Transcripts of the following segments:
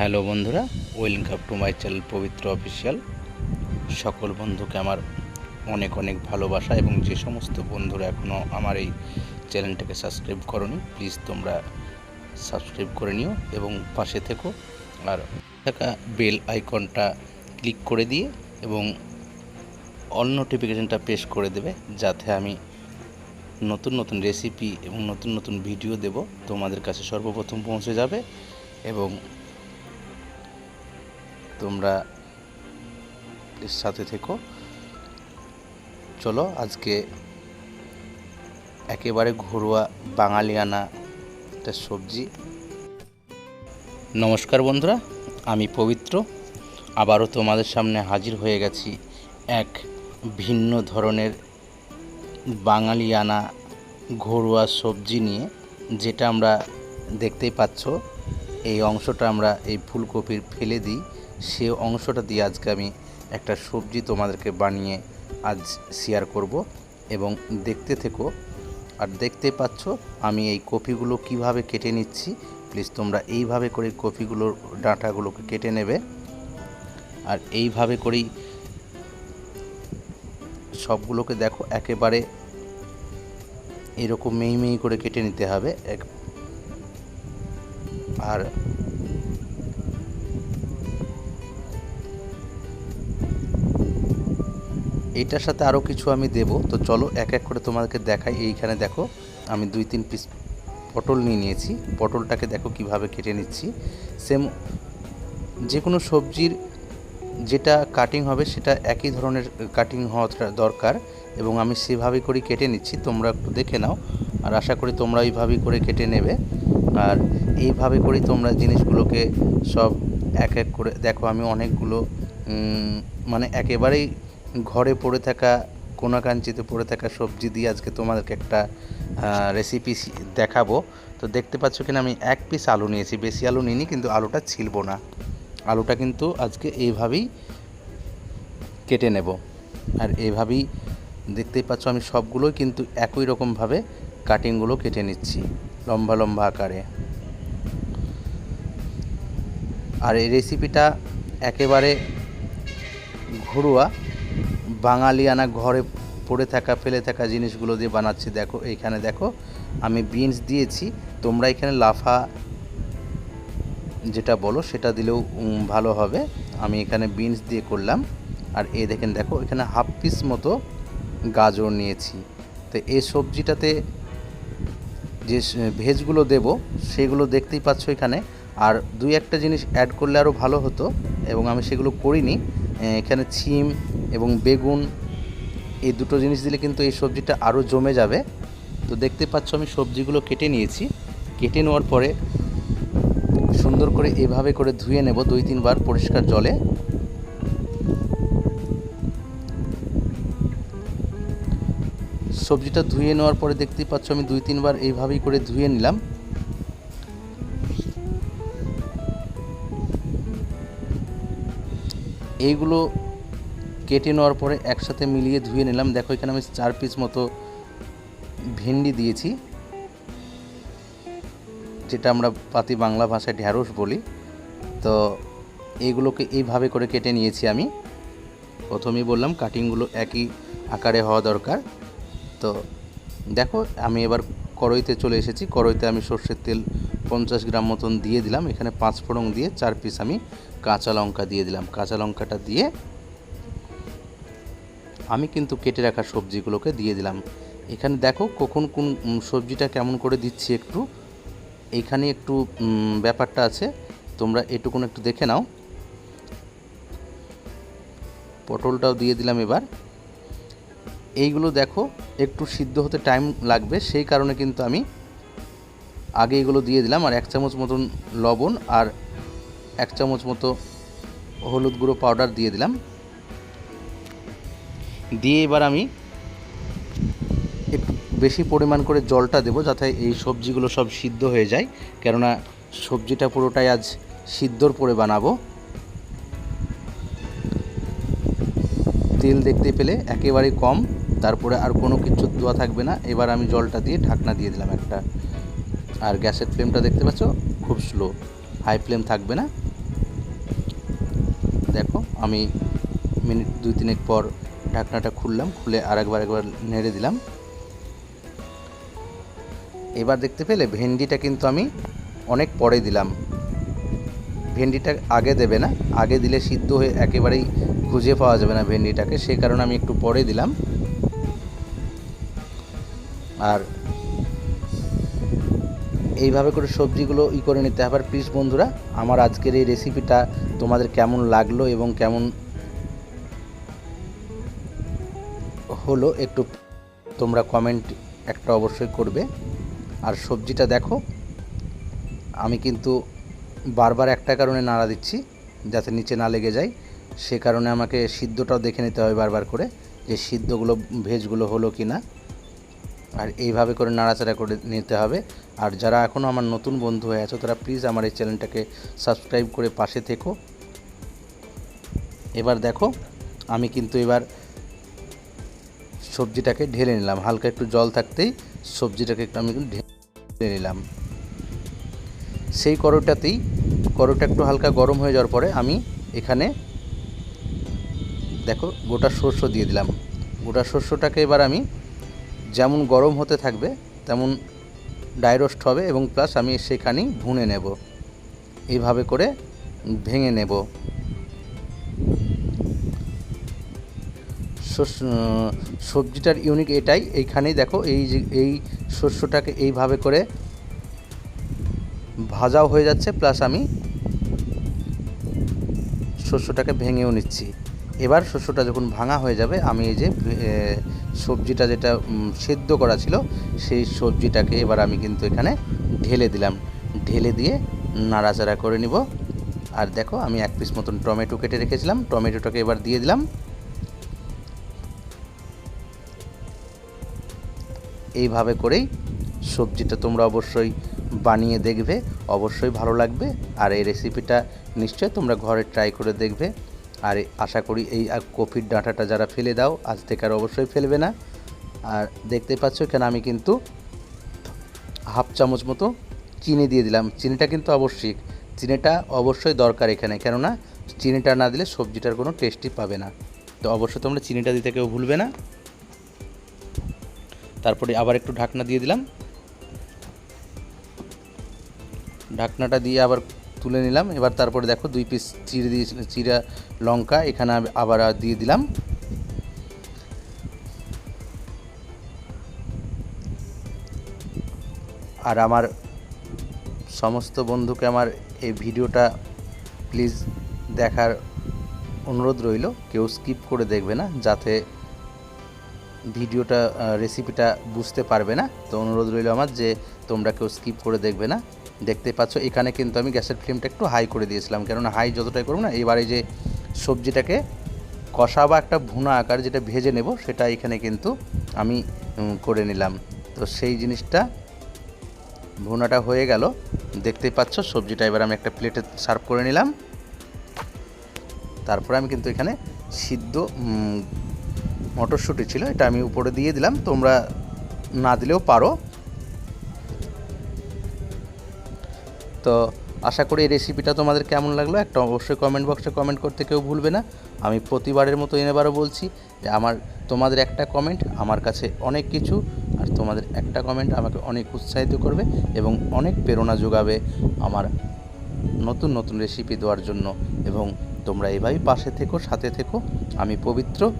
Hello বন্ধুরা, welcome to my channel Pabitra official. সকল বন্ধুকে আমার অনেক অনেক ভালোবাসা এবং যে সমস্ত বন্ধুরা এখনও আমার এই চ্যানেলটাকে সাবস্ক্রাইব করনি, প্লিজ তোমরা সাবস্ক্রাইব করে নিও এবং পাশে থেকো। আর থাকা বেল আইকনটা ক্লিক করে দিয়ে এবং অল নোটিফিকেশনটা প্রেস করে দেবে, যাতে আমি নতুন নতুন রেসিপি এবং নতুন নতুন ভিডিও দেব। তোমাদের কাছে সর্বপ্রথম পৌঁছে যাবে এবং তোমরা প্লিজ সাথে থেকো। চলো, আজকে একেবারে ঘরোয়া বাঙালিয়ানা একটা সবজি। নমস্কার বন্ধুরা, আমি পবিত্র। আবারও তোমাদের সামনে হাজির হয়ে গেছি এক ভিন্ন ধরনের বাঙালিয়ানা ঘরোয়া সবজি নিয়ে, যেটা আমরা দেখতেই পাচ্ছ। এই অংশটা আমরা এই ফুলকপির ফেলে দিই। সে অংশটা দিয়ে আজকে আমি একটা সবজি তোমাদেরকে বানিয়ে আজ শেয়ার করব। এবং দেখতে থেকো, আর দেখতে পাচ্ছ আমি এই কপিগুলো কীভাবে কেটে নিচ্ছি। প্লিজ তোমরা এইভাবে করে কপিগুলোর ডাঁটাগুলোকে কেটে নেবে। আর এইভাবে করেই সবগুলোকে দেখো, একেবারে এরকম মেই মেই করে কেটে নিতে হবে। আর এইটার সাথে আরও কিছু আমি দেব। তো চলো এক এক করে তোমাদেরকে দেখাই। এইখানে দেখো, আমি দুই তিন পিস পটল নিয়ে নিয়েছি। পটলটাকে দেখো কীভাবে কেটে নিচ্ছি। সেম যে কোনো সবজির যেটা কাটিং হবে, সেটা একই ধরনের কাটিং হওয়া দরকার এবং আমি সেভাবেই করে কেটে নিচ্ছি। তোমরা একটু দেখে নাও আর আশা করি তোমরা এইভাবেই করে কেটে নেবে। আর এইভাবে করেই তোমরা জিনিসগুলোকে সব এক এক করে, দেখো আমি অনেকগুলো মানে একেবারেই ঘরে পড়ে থাকা, কোনাকাঞ্চিতে পড়ে থাকা সবজি দিয়ে আজকে তোমাদেরকে একটা রেসিপি দেখাবো। তো দেখতে পাচ্ছ কিনা, আমি এক পিস আলু নিয়েছি। বেশি আলু নিইনি, কিন্তু আলুটা ছিলব না। আলুটা কিন্তু আজকে এইভাবেই কেটে নেব। আর এইভাবেই দেখতেই পাচ্ছ, আমি সবগুলোই কিন্তু একই রকমভাবে কাটিংগুলো কেটে নিচ্ছি, লম্বা লম্বা আকারে। আর এই রেসিপিটা একেবারে ঘরোয়া বাঙালিয়ানা ঘরে পড়ে থাকা, ফেলে থাকা জিনিসগুলো দিয়ে বানাচ্ছি। দেখো এইখানে দেখো, আমি বিনস দিয়েছি। তোমরা এখানে লাফা যেটা বলো, সেটা দিলেও ভালো হবে। আমি এখানে বিনস দিয়ে করলাম। আর এ দেখেন, দেখো, এখানে হাফ পিস মতো গাজর নিয়েছি। তো এই সবজিটাতে যে ভেজগুলো দেব, সেগুলো দেখতেই পাচ্ছ এখানে। আর দুই একটা জিনিস অ্যাড করলে আরও ভালো হতো, এবং আমি সেগুলো করিনি। এখানে ছিম এবং বেগুন, এই দুটো জিনিস দিলে কিন্তু এই সবজিটা আরও জমে যাবে। তো দেখতে পাচ্ছ আমি সবজিগুলো কেটে নিয়েছি। কেটে নেওয়ার পরে সুন্দর করে এভাবে করে ধুয়ে নেব দুই তিনবার পরিষ্কার জলে। সবজিটা ধুয়ে নেওয়ার পরে দেখতেই পাচ্ছ আমি দুই তিনবার এইভাবেই করে ধুয়ে নিলাম। এইগুলো কেটে নেওয়ার পরে একসাথে মিলিয়ে ধুয়ে নিলাম। দেখো, এখানে আমি চার পিস মতো ভেন্ডি দিয়েছি, যেটা আমরা পাতি বাংলা ভাষায় ঢ্যাঁড়স বলি। তো এইগুলোকে এইভাবে করে কেটে নিয়েছি আমি। প্রথমেই বললাম কাটিংগুলো একই আকারে হওয়া দরকার। তো দেখো, আমি এবার কড়ইতে চলে এসেছি। কড়ইতে আমি সর্ষের তেল পঞ্চাশ গ্রাম মতন দিয়ে দিলাম। এখানে পাঁচ ফোড়ন দিয়ে চার পিস আমি কাঁচা লঙ্কা দিয়ে দিলাম। কাঁচা লঙ্কাটা দিয়ে আমি কিন্তু কেটে রাখা সবজিগুলোকে দিয়ে দিলাম। এখানে দেখো কখন কোন সবজিটা কেমন করে দিচ্ছি একটু। এইখানে একটু ব্যাপারটা আছে। তোমরা এটুকুন একটু দেখে নাও। পটলটাও দিয়ে দিলাম এবার। এইগুলো দেখো, একটু সিদ্ধ হতে টাইম লাগবে, সেই কারণে কিন্তু আমি আগে এগুলো দিয়ে দিলাম। আর এক চামচ মতন লবণ আর এক চামচ মতো হলুদ গুঁড়ো পাউডার দিয়ে দিলাম। দিয়ে এবার আমি বেশি পরিমাণ করে জলটা দেবো যাতে এই সবজিগুলো সব সিদ্ধ হয়ে যায়। কেননা সবজিটা পুরোটাই আজ সিদ্ধর পরে বানাবো। তেল দেখতে পেলে একেবারেই কম, তারপরে আর কোনো কিছু দেওয়া থাকবে না। এবার আমি জলটা দিয়ে ঢাকনা দিয়ে দিলাম একটা। আর গ্যাসের ফ্লেমটা দেখতে পাচ্ছ, খুব স্লো। হাই ফ্লেম থাকবে না। দেখো, আমি মিনিট দুই তিনেক পর ঢাকনাটা খুললাম, খুলে আর একবার একবার নেড়ে দিলাম। এবার দেখতে পেলে ভেন্ডিটা কিন্তু আমি অনেক পরে দিলাম। ভেন্ডিটা আগে দেবে না, আগে দিলে সিদ্ধ হয়ে একেবারেই খুঁজে পাওয়া যাবে না ভেন্ডিটাকে, সে কারণে আমি একটু পরে দিলাম। আর এইভাবে করে সবজিগুলো ই করে নিতে হবে। আর প্লিজ বন্ধুরা, আমার আজকের এই রেসিপিটা তোমাদের কেমন লাগল এবং কেমন হলো একটু তোমরা কমেন্ট একটা অবশ্যই করবে। আর সবজিটা দেখো, আমি কিন্তু বারবার একটা কারণে নাড়া দিচ্ছি যাতে নিচে না লেগে যায়। সে কারণে আমাকে সিদ্ধটাও দেখে নিতে হবে বারবার করে যে সিদ্ধগুলো, ভেজগুলো হলো কি না আর এইভাবে করে নাড়াচাড়া করে নিতে হবে। আর যারা এখনও আমার নতুন বন্ধু হয়ে আছো, তারা প্লিজ আমার এই চ্যানেলটাকে সাবস্ক্রাইব করে পাশে থেকো। এবার দেখো, আমি কিন্তু এবার সবজিটাকে ঢেলে নিলাম। হালকা একটু জল থাকতেই সবজিটাকে একটু আমি ঢেলে নিলাম। সেই করোটাতেই, করোটা একটু হালকা গরম হয়ে যাওয়ার পরে আমি এখানে দেখো গোটা শস্য দিয়ে দিলাম। গোটা শস্যটাকে এবার আমি যেমন গরম হতে থাকবে, তেমন ডাইরোস্ট হবে এবং প্লাস আমি সেখানেই ভুনে নেব। এইভাবে করে ভেঙে নেব। শস্য- সবজিটার ইউনিক এটাই। এইখানেই দেখো, এই যে, এই শস্যটাকে এইভাবে করে ভাজাও হয়ে যাচ্ছে প্লাস আমি শস্যটাকে ভেঙেও নিচ্ছি। এবার শস্যটা যখন ভাঙা হয়ে যাবে, আমি এই যে সবজিটা যেটা সেদ্ধ করা ছিল, সেই সবজিটাকে এবার আমি কিন্তু এখানে ঢেলে দিলাম। ঢেলে দিয়ে নাড়াচাড়া করে নিব। আর দেখো, আমি এক পিস মতন টমেটো কেটে রেখেছিলাম। টমেটোটাকে এবার দিয়ে দিলাম। এইভাবে করেই সবজিটা তোমরা অবশ্যই বানিয়ে দেখবে। অবশ্যই ভালো লাগবে। আর এই রেসিপিটা নিশ্চয়ই তোমরা ঘরে ট্রাই করে দেখবে। আর আশা করি এই কপির ডাঁটাটা যারা ফেলে দাও, আজ থেকে আর অবশ্যই ফেলবে না। আর দেখতে পাচ্ছ এখানে আমি কিন্তু হাফ চামচ মতো চিনি দিয়ে দিলাম। চিনিটা কিন্তু আবশ্যিক। চিনিটা অবশ্যই দরকার এখানে, কেননা চিনিটা না দিলে সবজিটার কোনো টেস্টই পাবে না। তো অবশ্যই তোমরা চিনিটা দিতে কেউ ভুলবে না। তারপরে আবার একটু ঢাকনা দিয়ে দিলাম। ঢাকনাটা দিয়ে আবার তুলে নিলাম। এবার তারপরে দেখো দুই পিস চিড়ে দিয়ে চিরা লঙ্কা এখানে আবার দিয়ে দিলাম। আর আমার সমস্ত বন্ধুকে আমার এই ভিডিওটা প্লিজ দেখার অনুরোধ রইল। কেউ স্কিপ করে দেখবে না, যাতে ভিডিওটা রেসিপিটা বুঝতে পারবে না, তো অনুরোধ রইল আমার যে তোমরা কেউ স্কিপ করে দেখবে না। দেখতে পাচ্ছ, এখানে কিন্তু আমি গ্যাসের ফ্লেমটা একটু হাই করে দিয়েছিলাম, কেননা হাই যতটাই করব না, এবারে যে সবজিটাকে কষা বা একটা ভুনা আকার যেটা ভেজে নেব, সেটা এখানে কিন্তু আমি করে নিলাম। তো সেই জিনিসটা ভুনাটা হয়ে গেল। দেখতেই পাচ্ছ, সবজিটা এবার আমি একটা প্লেটে সার্ভ করে নিলাম। তারপরে আমি কিন্তু এখানে সিদ্ধ মটরশুঁটি ছিল, এটা আমি উপরে দিয়ে দিলাম, তোমরা না দিলেও পারো। তো আশা করি এই রেসিপিটা তোমাদের কেমন লাগল, একটা অবশ্যই কমেন্ট বক্সে কমেন্ট করতে কেউ ভুলবে না। আমি প্রতিবারের মতো এনেবারও বলছি যে আমার, তোমাদের একটা কমেন্ট আমার কাছে অনেক কিছু, আর তোমাদের একটা কমেন্ট আমাকে অনেক উৎসাহিত করবে এবং অনেক প্রেরণা যোগাবে আমার নতুন নতুন রেসিপি দেওয়ার জন্য। এবং তোমরা এভাবেই পাশে থেকো, সাথে থেকো। আমি পবিত্র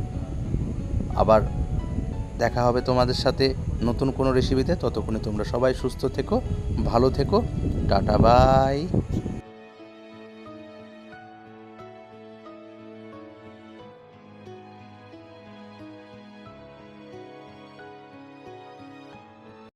আবার দেখা হবে তোমাদের সাথে নতুন কোনো রেসিপিতে ততক্ষণে তোমরা সবাই সুস্থ থেকো, ভালো থেকো। Tata bye